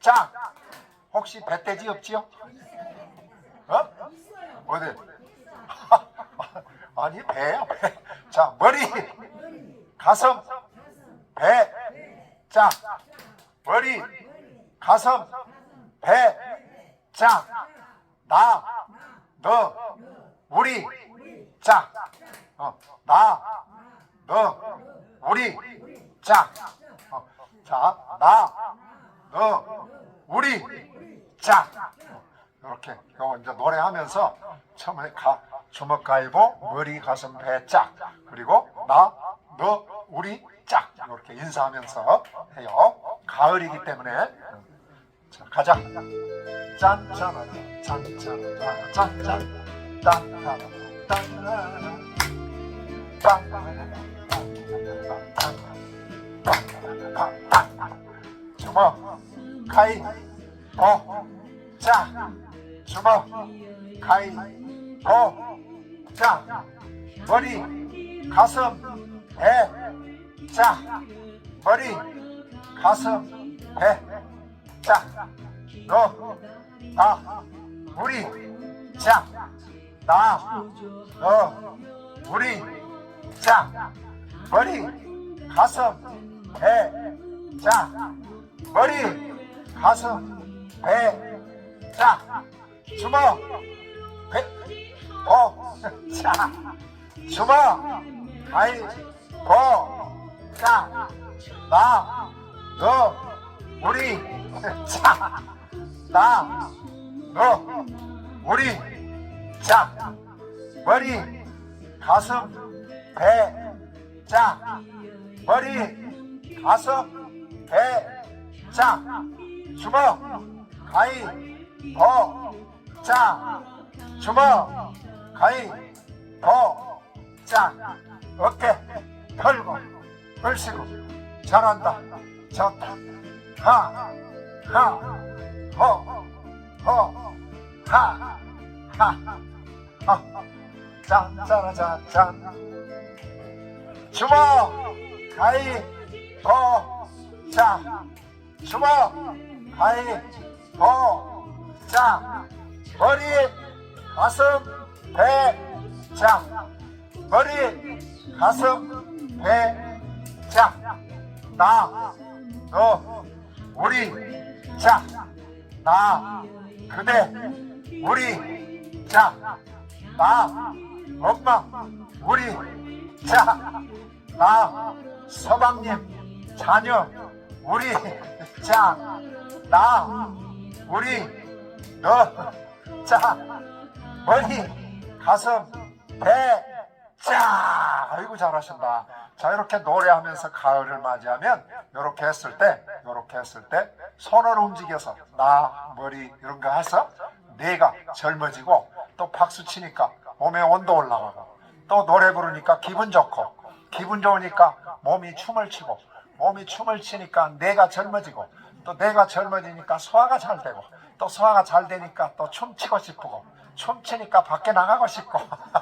자, 혹시 배돼지 없지요? 어? 어디? 아니 배요. 배. 자 머리, 가슴, 배. 자 머리, 가슴, 배. 자 나, 너, 우리. 자, 어, 나, 너, 우리. 자, 어, 자, 나, 너, 우리. 자, 이렇게 요 이제 노래하면서 처음에 가 주먹 가위보 머리 가슴 배 짝. 그리고 나 너 우리 짝. 이렇게 인사하면서 해요. 가을이기 때문에. 자 가자. 짠짠아 짠짠아 짠짠 딴따라 딴따라 주먹 가위 어자 주먹 가위 어자 머리 가슴 배자 머리 가슴 배자너 나 우리. 자나 너 우리. 자 머리 가슴 배자 머리 가슴 배 자 주먹 배 어 자 주먹 가위 버자나 너 우리 자 나 너 우리 자 머리 가슴 배 자 머리 가슴 배 자 주먹 가위 버자 주먹 가위 버자 어깨 털고 벌시고 잘한다 좋다 짠짜라짠짠 주먹 가위 버자 주먹 가위 버자 머리 가슴 배자 머리 가슴 배자 나너 우리 자나 그대 우리 자나 엄마 우리 자나 서방님 자녀 우리 자 나 우리 너 자 머리 가슴 배 자 아이고 잘하신다. 자 이렇게 노래하면서 가을을 맞이하면 이렇게 했을 때 이렇게 했을 때 손을 움직여서 나 머리 이런 거 해서 뇌가 젊어지고 또 박수 치니까 몸에 온도 올라가고 또 노래 부르니까 기분 좋고 기분 좋으니까 몸이 춤을 추고 몸이 춤을 추니까 뇌가 젊어지고 또 뇌가 젊어지니까 소화가 잘 되고 또 소화가 잘 되니까 또 춤추고 싶고 춤추니까 밖에 나가고 싶고